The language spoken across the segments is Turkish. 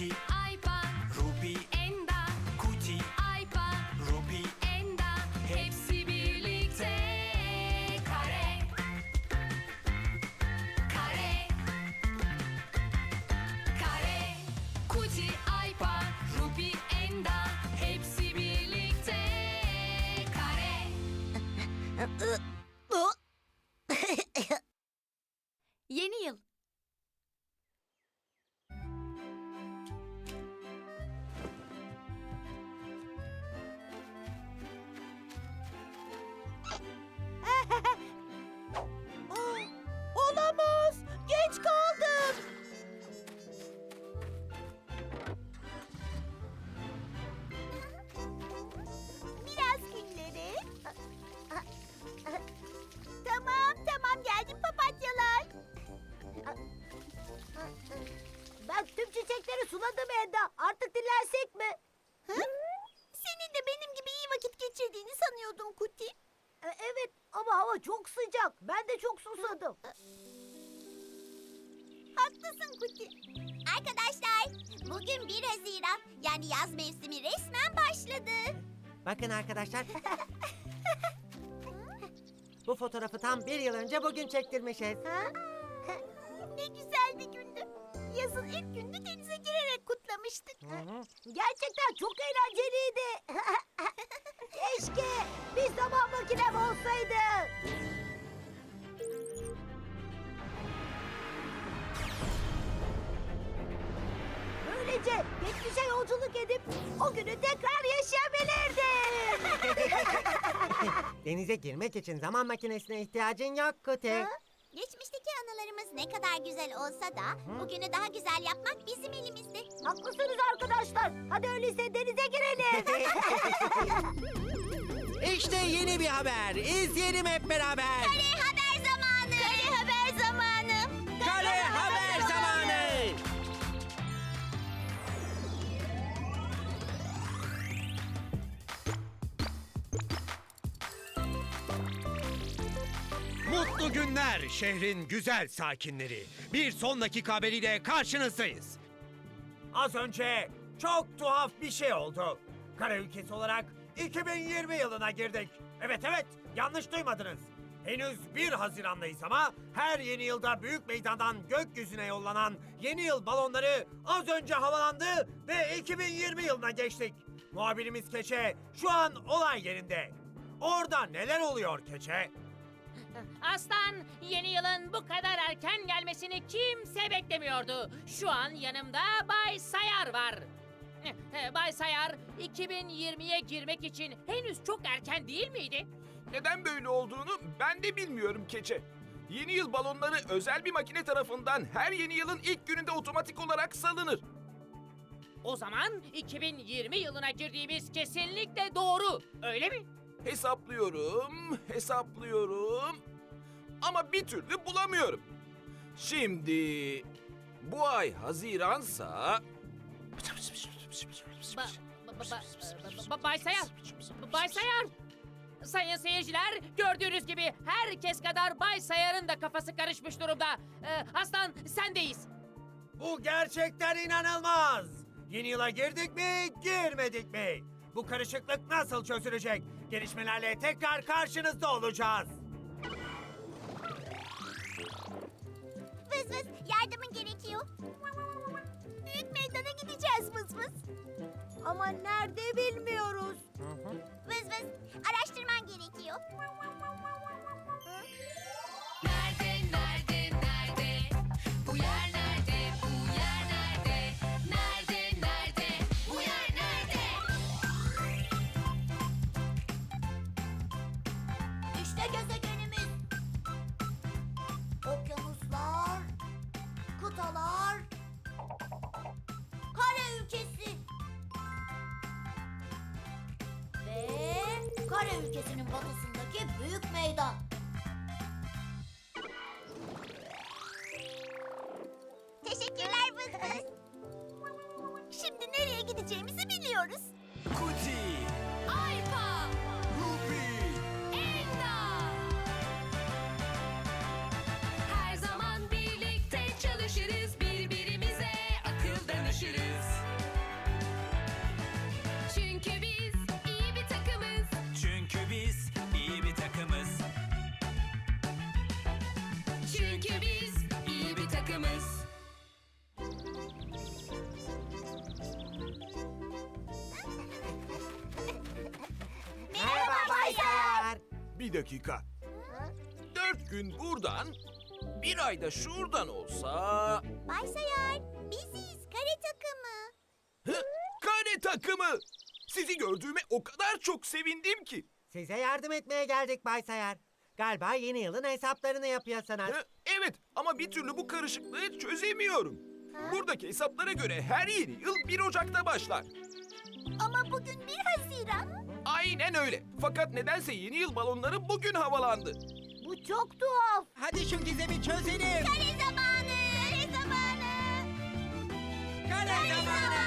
Kuti, Aypa, Ruby, Enda, Kuti, Aypa, Ruby, Enda. Hepsi birlikte. Kare. Kare. Kare. Kuti, Aypa, Ruby, Enda. Hepsi birlikte. Kare ama hava çok sıcak. Ben de çok susadım. Haklısın Kuti. Arkadaşlar bugün 1 Haziran yani yaz mevsimi resmen başladı. Bakın arkadaşlar. Bu fotoğrafı tam bir yıl önce bugün çektirmişiz. Ha? ne güzel bir gündü. Yazın ilk gününü denize girerek kutlamıştık. hı. Gerçekten çok eğlenceliydi. Keşke bir zaman makinem olsaydı. Böylece geçmişe yolculuk edip o günü tekrar yaşayabilirdim. Denize girmek için zaman makinesine ihtiyacın yok Kuti. Anılarımız ne kadar güzel olsa da bugünü daha güzel yapmak bizim elimizde. Haklısınız arkadaşlar. Hadi öyleyse denize girelim. İşte yeni bir haber. İzleyelim hep beraber. Kare haber Mutlu günler şehrin güzel sakinleri. Bir son dakika haberiyle karşınızdayız. Az önce çok tuhaf bir şey oldu. Kara ülkesi olarak 2020 yılına girdik. Evet evet yanlış duymadınız. Henüz 1 Haziran'dayız ama her yeni yılda büyük meydandan gökyüzüne yollanan yeni yıl balonları az önce havalandı ve 2020 yılına geçtik. Muhabirimiz Keçe şu an olay yerinde. Orada neler oluyor Keçe? Aslan yeni yılın bu kadar erken gelmesini kimse beklemiyordu. Şu an yanımda Bay Sayar var. Eh, eh, Bay Sayar 2020'ye girmek için henüz çok erken değil miydi? Neden böyle olduğunu ben de bilmiyorum keçe. Yeni yıl balonları özel bir makine tarafından her yeni yılın ilk gününde otomatik olarak salınır. O zaman 2020 yılına girdiğimiz kesinlikle doğru. Öyle mi? Hesaplıyorum, hesaplıyorum. Ama bir türlü bulamıyorum. Şimdi bu ay Haziransa Ba- ba- ba- ba- ba- Bay Sayar. Ba- Bay Sayar. Sayın seyirciler gördüğünüz gibi herkes kadar Bay Sayar'ın da kafası karışmış durumda. Ee, Aslan sendeyiz. Bu gerçekten inanılmaz. Yeni yıla girdik mi, girmedik mi? Bu karışıklık nasıl çözülecek? Gelişmelerle tekrar karşınızda olacağız. Vız vız yardımın gerekiyor. Büyük meydana gideceğiz vız vız. Ama nerede bilmiyoruz. Vız vız araştırman gerekiyor. Nerede nerede nerede Bu yer nerede bu yer nerede Nerede nerede bu yer nerede İşte gezegenimiz. Kıtalar, kare ülkesi. Ve kare ülkesinin batısındaki büyük meydan. Teşekkürler Vız. Şimdi nereye gideceğimizi biliyoruz. Kuti, Bir dakika. Dört gün buradan, bir ayda şuradan olsa... Bay Sayar, biziz kare takımı. Hı? Kare takımı! Sizi gördüğüme o kadar çok sevindim ki. Size yardım etmeye geldik Bay Sayar. Galiba yeni yılın hesaplarını yapıyorsunuz. Hı? Evet ama bir türlü bu karışıklığı çözemiyorum. Buradaki hesaplara göre her yeni yıl 1 Ocak'ta başlar. Ama bugün 1 Haziran. Aynen öyle. Fakat nedense yeni yıl balonları bugün havalandı. Bu çok tuhaf. Hadi şu gizemi çözelim. Kare zamanı. Kare zamanı. Kare zamanı.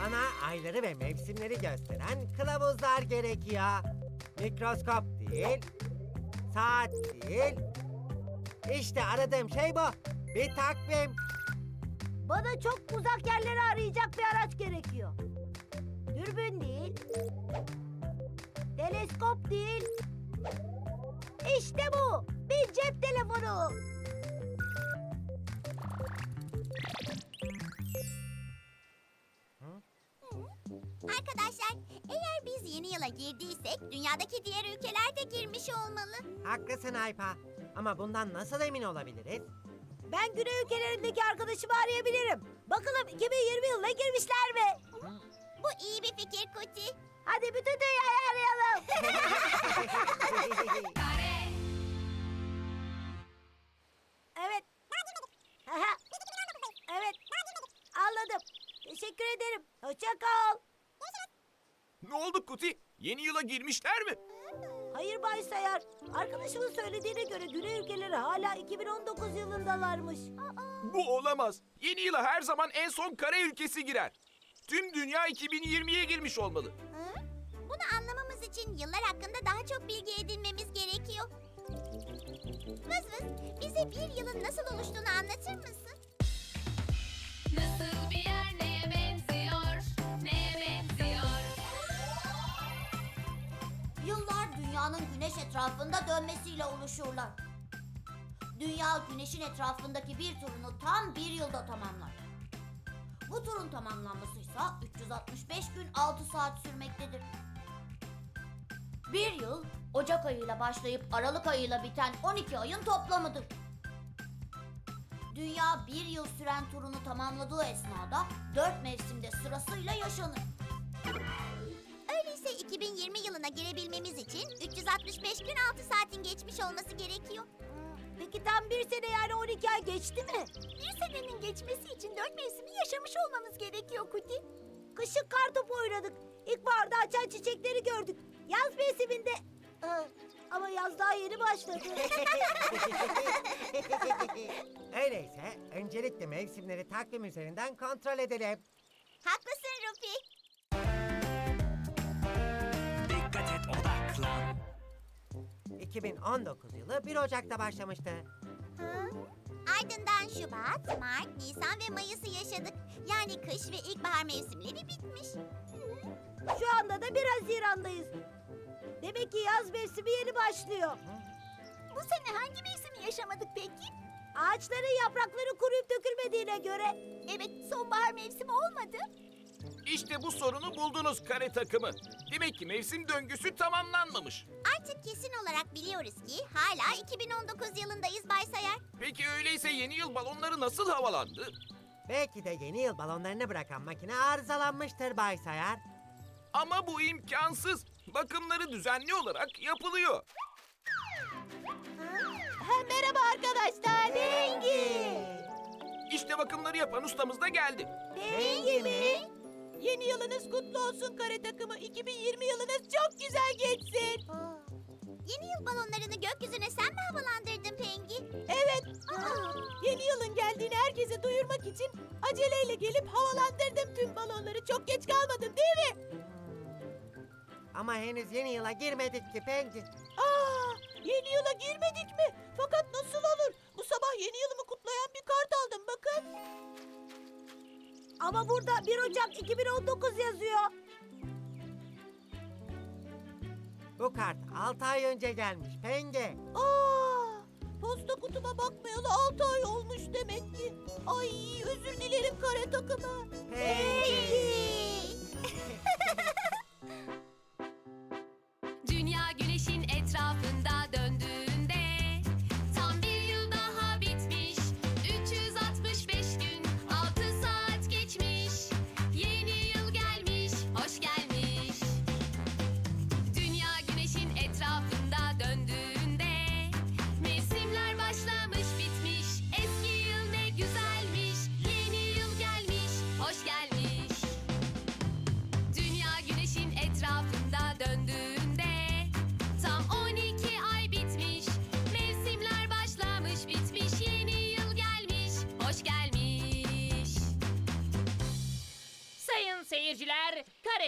Bana ayları ve mevsimleri gösteren kılavuzlar gerekiyor. Mikroskop değil, değil. İşte aradığım şey bu. Bir takvim. Bana çok uzak yerleri arayacak bir araç gerekiyor. Dürbün değil. Teleskop değil. İşte bu. Bir cep telefonu. Yeni yıla girdiysek dünyadaki diğer ülkeler de girmiş olmalı. Haklısın Aypa. Ama bundan nasıl emin olabiliriz? Ben güney ülkelerindeki arkadaşımı arayabilirim. Bakalım 2020 yılına girmişler mi? Bu iyi bir fikir Kuti. Hadi bütün dünyayı arayalım. Evet. Aha. evet. Anladım. Teşekkür ederim. Hoşça kal. Ne oldu Kuti? Yeni yıla girmişler mi? Hayır Bay Sayar. Arkadaşımın söylediğine göre güney ülkeleri hala 2019 yılındalarmış. Bu olamaz. Yeni yıla her zaman en son kare ülkesi girer. Tüm dünya 2020'ye girmiş olmalı. Hı? Bunu anlamamız için yıllar hakkında daha çok bilgi edinmemiz gerekiyor. Vız vız, bize bir yılın nasıl oluştuğunu anlatır mısın? nasıl bir yer dünyanın güneş etrafında dönmesiyle oluşurlar. Dünya güneşin etrafındaki bir turunu tam bir yılda tamamlar. Bu turun tamamlanması ise 365 gün 6 saat sürmektedir. Bir yıl Ocak ayıyla başlayıp Aralık ayıyla biten 12 ayın toplamıdır. Dünya bir yıl süren turunu tamamladığı esnada dört mevsimde sırasıyla yaşanır. Öyleyse 2020 yılına girebilmemiz için 365 gün 6 saatin geçmiş olması gerekiyor. Peki tam bir sene yani 12 ay geçti mi? Bir senenin geçmesi için dört mevsimi yaşamış olmamız gerekiyor Kuti. Kışın kar topu oynadık. İlkbaharda açan çiçekleri gördük. Yaz mevsiminde... Aa, ama yaz daha yeni başladı. Öyleyse öncelikle mevsimleri takvim üzerinden kontrol edelim. Haklısın Rupi. 2019 yılı 1 Ocak'ta başlamıştı. Hı? Ardından Şubat, Mart, Nisan ve Mayıs'ı yaşadık. Yani kış ve ilkbahar mevsimleri bitmiş. Şu anda da 1 Haziran'dayız. Demek ki yaz mevsimi yeni başlıyor. Bu sene hangi mevsimi yaşamadık peki? Ağaçların yaprakları kuruyup dökülmediğine göre Evet, sonbahar mevsimi olmadı. İşte bu sorunu buldunuz kare takımı. Demek ki mevsim döngüsü tamamlanmamış. Artık kesin olarak biliyoruz ki hala 2019 yılındayız Bay Sayar. Peki öyleyse yeni yıl balonları nasıl havalandı? Belki de yeni yıl balonlarını bırakan makine arızalanmıştır Bay Sayar. Ama bu imkansız. Bakımları düzenli olarak yapılıyor. merhaba arkadaşlar. Dengi. İşte bakımları yapan ustamız da geldi. Dengi mi? Yeni yılınız kutlu olsun kare takımı. 2020 yılınız çok güzel geçsin. Yeni yıl balonlarını gökyüzüne sen mi havalandırdın Pengi? Evet. Yeni yılın geldiğini herkese duyurmak için aceleyle gelip havalandırdım tüm balonları. Çok geç kalmadım değil mi? Ama henüz yeni yıla girmedik ki Pengi. Aa, yeni yıla girmedik mi? Fakat nasıl olur? Bu sabah yeni yılımı kutlayan bir kart aldım bakın. Ama burada 1 Ocak 2019 yazıyor. Bu kart 6 ay önce gelmiş penge. Aa, posta kutuma bakmayalı 6 ay olmuş demek ki. Ay özür dilerim kare takıma. Peki.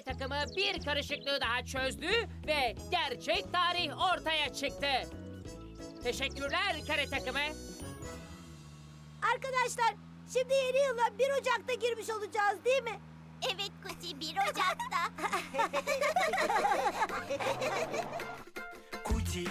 Kare takımı bir karışıklığı daha çözdü ve gerçek tarih ortaya çıktı. Teşekkürler kare takımı. Arkadaşlar şimdi yeni yıla 1 Ocak'ta girmiş olacağız değil mi? Evet Kuti 1 Ocak'ta. Kuti